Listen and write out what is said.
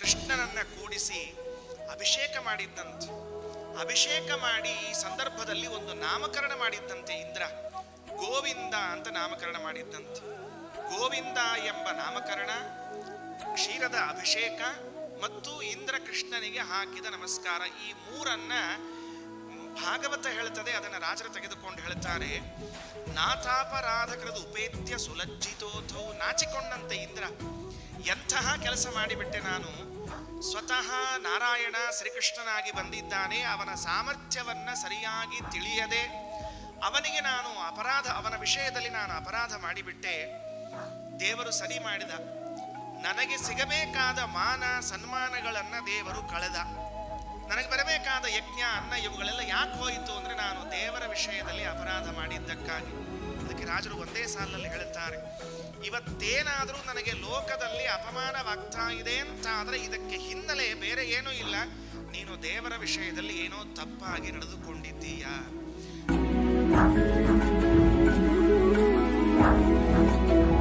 ಕೃಷ್ಣನನ್ನ ಕೂಡಿಸಿ ಅಭಿಷೇಕ ಮಾಡಿದ್ದಂತೆ. ಅಭಿಷೇಕ ಮಾಡಿ ಈ ಸಂದರ್ಭದಲ್ಲಿ ಒಂದು ನಾಮಕರಣ ಮಾಡಿದ್ದಂತೆ ಇಂದ್ರ. ಗೋವಿಂದ ಅಂತ ನಾಮಕರಣ ಮಾಡಿದ್ದಂತೆ. ಗೋವಿಂದ ಎಂಬ ನಾಮಕರಣ, ಕ್ಷೀರದ ಅಭಿಷೇಕ ಮತ್ತು ಇಂದ್ರ ಕೃಷ್ಣನಿಗೆ ಹಾಕಿದ ನಮಸ್ಕಾರ. ಈ ಮೂರನ್ನ ಭಾಗವತ ಹೇಳ್ತದೆ, ಅದನ್ನು ರಾಜರು ತೆಗೆದುಕೊಂಡು ಹೇಳ್ತಾರೆ. ನಾಥಾಪರಾಧಕೃದು ಉಪೇತ್ಯ ಸುಲಜ್ಜಿತೋಥೌ ನಾಚಿಕೊಂಡಂತೆ ಇಂದ್ರ. ಎಂತಹ ಕೆಲಸ ಮಾಡಿಬಿಟ್ಟೆ ನಾನು, ಸ್ವತಃ ನಾರಾಯಣ ಶ್ರೀಕೃಷ್ಣನಾಗಿ ಬಂದಿದ್ದಾನೆ, ಅವನ ಸಾಮರ್ಥ್ಯವನ್ನ ಸರಿಯಾಗಿ ತಿಳಿಯದೆ, ಅವನಿಗೆ ನಾನು ಅಪರಾಧ, ಅವನ ವಿಷಯದಲ್ಲಿ ನಾನು ಅಪರಾಧ ಮಾಡಿಬಿಟ್ಟೆ. ದೇವರು ಸರಿ ಮಾಡಿದ. ನನಗೆ ಸಿಗಬೇಕಾದ ಮಾನ, ಸನ್ಮಾನಗಳನ್ನ ದೇವರು ಕಳೆದ. ನನಗೆ ಬರಬೇಕಾದ ಯಜ್ಞ, ಅನ್ನ ಇವುಗಳೆಲ್ಲ ಯಾಕೆ ಹೋಯಿತು ಅಂದ್ರೆ ನಾನು ದೇವರ ವಿಷಯದಲ್ಲಿ ಅಪರಾಧ ಮಾಡಿದ್ದಕ್ಕಾಗಿ. ಅದಕ್ಕೆ ರಾಜರು ಒಂದೇ ಸಾಲಲ್ಲಿ ಹೇಳುತ್ತಾರೆ ಇವತ್ತೇನಾದರೂ ನನಗೆ ಲೋಕದಲ್ಲಿ ಅಪಮಾನವಾಗ್ತಾ ಇದೆ ಅಂತ ಆದರೆ ಇದಕ್ಕೆ ಹಿನ್ನೆಲೆ ಬೇರೆ ಏನೂ ಇಲ್ಲ. ನೀನು ದೇವರ ವಿಷಯದಲ್ಲಿ ಏನೋ ತಪ್ಪಾಗಿ ನಡೆದುಕೊಂಡಿದ್ದೀಯಾ?